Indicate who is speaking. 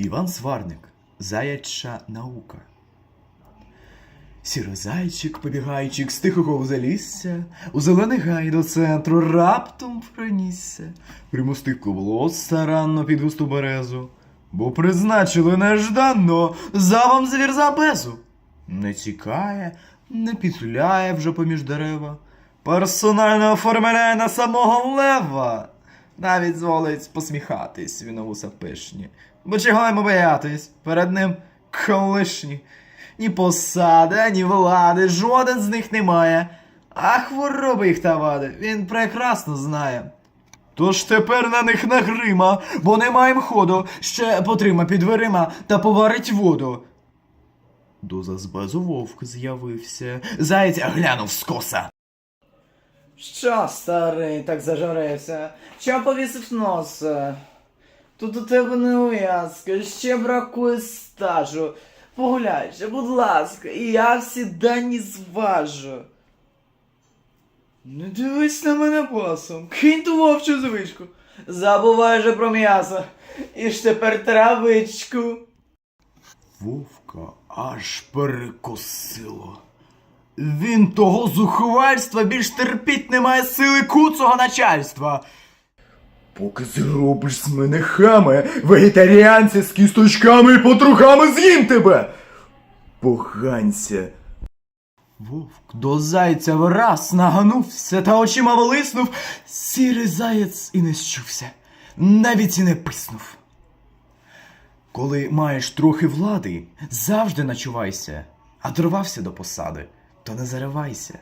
Speaker 1: Іван Сварник. Заяча наука. Сірозайчик, побігайчик з тихого узалісся, у зелений гай до центру раптом пронісся, примостив кубло старанно під густу березу, бо призначили нежданно за вам звір за безу. Не тікає, не петляє вже поміж дерева, персонально оформляє на самого лева. Навіть зволить посміхатись він у пишні. Бо чого йому боятись? Перед ним колишні. Ні посади, ні влади, жоден з них немає. А хвороби їх та вади, він прекрасно знає. Тож тепер на них нагрима, бо не маєм ходу, ще потрима під дверима та поварить воду. До зазбезу вовк з'явився, заєць глянув скоса.
Speaker 2: Що, старий, так зажарився? Що повісив носа? Тут у тебе не ув'язка, ще бракує стажу. Погуляй ще, будь ласка, і я всі дані зважу. Не дивись на мене босом, кинь ту вовчу звичку. Забувай же про м'ясо. І ж тепер травичку.
Speaker 1: Вовка аж перекосило. Він того зухвальства більш терпіть не має сили куцого начальства. Поки зробиш з мене хами, вегетаріанця з кісточками і потрухами з'їм тебе. Поганця. Вовк до зайця враз наганувся та очима вилиснув, сірий заєць і не щувся, навіть і не писнув. Коли маєш трохи влади, завжди начувайся, а дорвався до посади, то не заривайся.